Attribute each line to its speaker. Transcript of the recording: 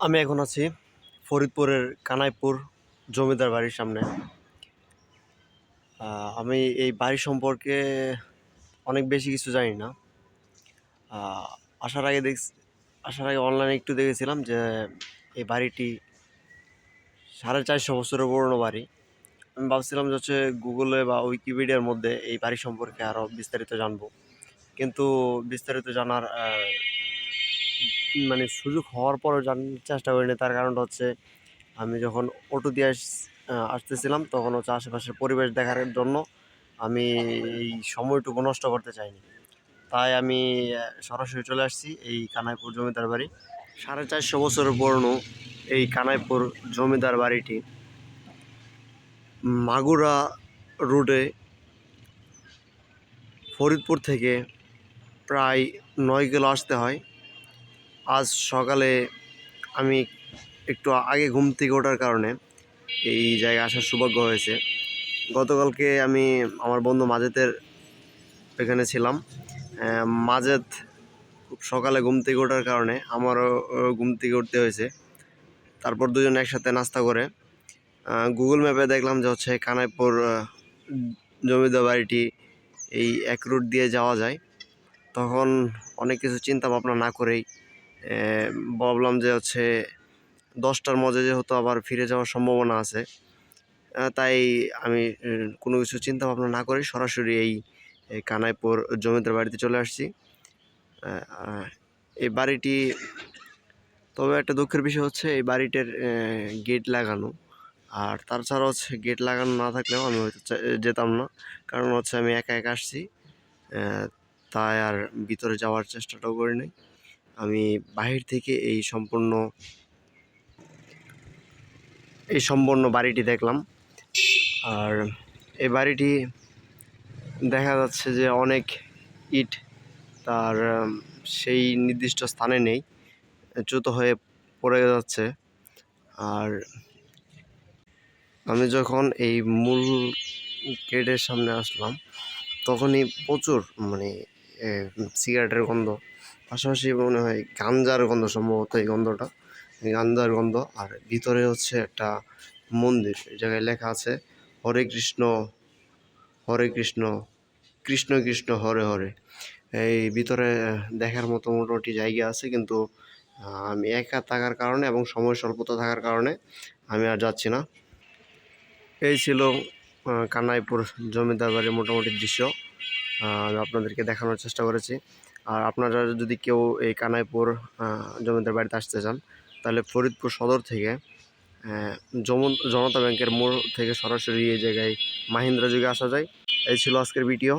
Speaker 1: আমি এখন আছি ফরিদপুরের কানাইপুর জমিদার বাড়ির সামনে। আমি এই বাড়ি সম্পর্কে অনেক বেশি কিছু জানি না। আসার আগে দেখ আসার আগে অনলাইনে একটু দেখেছিলাম যে এই বাড়িটি সাড়ে চারশো বছরের পুরনো বাড়ি। আমি ভাবছিলাম যে হচ্ছে গুগলে বা উইকিপিডিয়ার মধ্যে এই বাড়ি সম্পর্কে আরও বিস্তারিত জানব। কিন্তু বিস্তারিত জানার মানে সুযোগ হওয়ার পরেও জানার চেষ্টা করিনি। তার কারণটা হচ্ছে আমি যখন অটো দিয়ে আসতেছিলাম, তখন হচ্ছে আশেপাশের পরিবেশ দেখার জন্য আমি এই সময়টুকু নষ্ট করতে চাইনি। তাই আমি সরাসরি চলে আসছি এই কানাইপুর জমিদার বাড়ি। সাড়ে চারশো বছরের পুরনো এই কানাইপুর জমিদার বাড়িটি মাগুরা রোডে ফরিদপুর থেকে প্রায় নয় কিলো আসতে হয়। আজ সকালে আমি একটু আগে ঘুম থেকে ওঠার কারণে এই জায়গায় আসার সৌভাগ্য হয়েছে। গতকালকে আমি আমার বন্ধু মাজেদের এখানে ছিলাম। মাজেদ খুব সকালে ঘুম থেকে ওঠার কারণে আমারও ঘুম থেকে উঠতে হয়েছে। তারপর দুজন একসাথে নাস্তা করে গুগল ম্যাপে দেখলাম যে হচ্ছে কানাইপুর জমিদার বাড়িটি এই এক রুট দিয়ে যাওয়া যায়। তখন অনেক কিছু চিন্তা ভাবনা না করেই ভাবলাম যে হচ্ছে দশটার মধ্যে যেহেতু আবার ফিরে যাওয়ার সম্ভাবনা আছে তাই আমি কোনো কিছু চিন্তা ভাবনা না করে সরাসরি এই কানাইপুর জমিদার বাড়িতে চলে আসছি। এই বাড়িটি, তবে একটা দুঃখের বিষয় হচ্ছে এই বাড়িটার গেট লাগানো, আর তাছাড়া হচ্ছে গেট লাগানো না থাকলেও আমি হয়তো যেতাম না, কারণ হচ্ছে আমি একা একা আসছি তাই আর ভিতরে যাওয়ার চেষ্টাটাও করিনি। আমি বাহির থেকে এই সম্পূর্ণ এই সম্পূর্ণ বাড়িটি দেখলাম। আর এই বাড়িটি দেখা যাচ্ছে যে অনেক ইট তার সেই নির্দিষ্ট স্থানে নেই, চ্যুত হয়ে পড়ে যাচ্ছে। আর আমি যখন এই মূল গেটের সামনে আসলাম, তখনই প্রচুর মানে সিগারেটের গন্ধ পাশাপাশি মনে হয় গাঞ্জার গন্ধ সম্ভবত এই গন্ধটা। গাঞ্জার গন্ধ আর ভিতরে হচ্ছে একটা মন্দির, এই জায়গায় লেখা আছে, হরে কৃষ্ণ হরে কৃষ্ণ কৃষ্ণ কৃষ্ণ, হরে হরে। এই ভিতরে দেখার মতো মোটামুটি জায়গা আছে, কিন্তু আমি একা থাকার কারণে এবং সময় স্বল্পতা থাকার কারণে আমি আর যাচ্ছি না। এই ছিল কানাইপুর জমিদার বাড়ির মোটামুটি দৃশ্য আমি আপনাদেরকে দেখানোর চেষ্টা করেছি। আর আপনারা যদি কেউ এই কানাইপুর জমিদার বাড়িতে আসতে চান, তাহলে ফরিদপুর সদর থেকে জমন- জনতা ব্যাংকের মোড় থেকে সরাসরি এই জায়গায় মাহিন্দ্রা যুগে আসা যায়। এই ছিল আজকের ভিডিও।